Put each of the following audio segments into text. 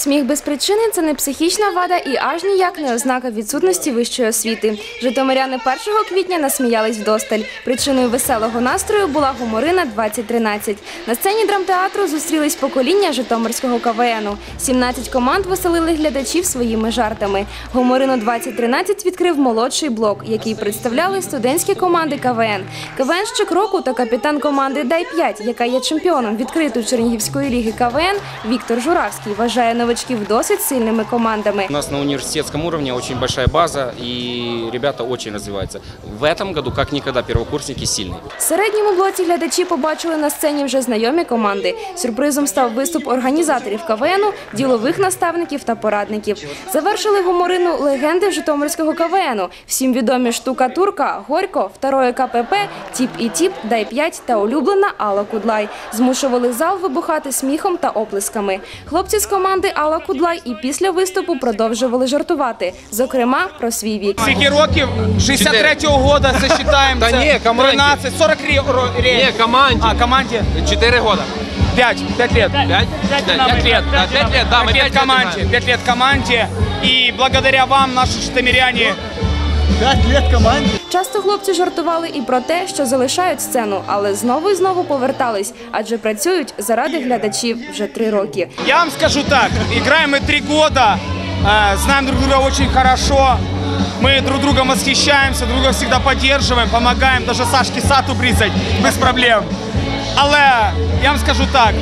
Сміх без причини це не психічна вада і аж ніяк не ознака відсутності вищої освіти. Житомиряни 1 квітня насміялись вдосталь. Причиною веселого настрою була гуморина 2013. На сцені драмтеатру зустрілись покоління Житомирського КВНу. 17 команд веселили глядачів своїми жартами. Гуморину 2013 відкрив молодший блок, який представляли студентські команди КВН. КВНщик року та капітан команди Дай 5 яка є чемпіоном відкритої Чернігівської ліги КВН, Віктор Журавський вважає новачків досить сильними командами. У нас на университетском уровне очень большая база, и ребята очень развиваются. В этом году, как никогда, первокурсники сильные. В середньому блоці глядачі побачили на сцені вже знайомі команди. Сюрпризом став виступ організаторів КВНу, ділових наставників та порадників. Завершили гуморину легенди Житомирського КВНу. Всім відомі штукатурка, Горько, второе КПП, Тіп і Тіп, Дай 5 та улюблена Алла Кудлай. Змушували зал вибухати сміхом та оплесками. Хлопці з команди Алла Кудлай і після виступу продовжували жартувати, зокрема про свій вік. Скільки років? 63-го года вважаємо, Та це ні, команді. 13, 40 років. Ні, команді. А, команді? 4 года. 5, 5 лет. 5? 5 лет. Да, 5 лет, да, мы 5 лет команде, 5 лет команде. И благодаря вам, наши житомиряне, Часто хлопці жартували і про те, що залишають сцену, але знову і знову повертались, адже працюють заради глядачів вже три роки. я вам скажу так, играем мы 3 года, э, знаем друг друга очень хорошо, мы друг другом восхищаемся, друг друга всегда поддерживаем, помогаем, даже Сашке сад обрізать без проблем. Але я вам скажу так,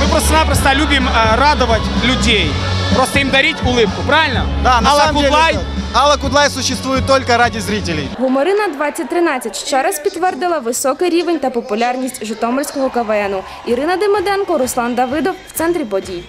ми просто-напросто любимо е, радувати людей, просто їм дарить улыбку, правильно? Да, на Алла самом Кудлай, деле Алла Кудлай существует только ради зрителей. Гумарина 2013 ще раз підтвердила високий рівень та популярність Житомирського КВНу. Ірина Демиденко, Руслан Давидов в центрі подій.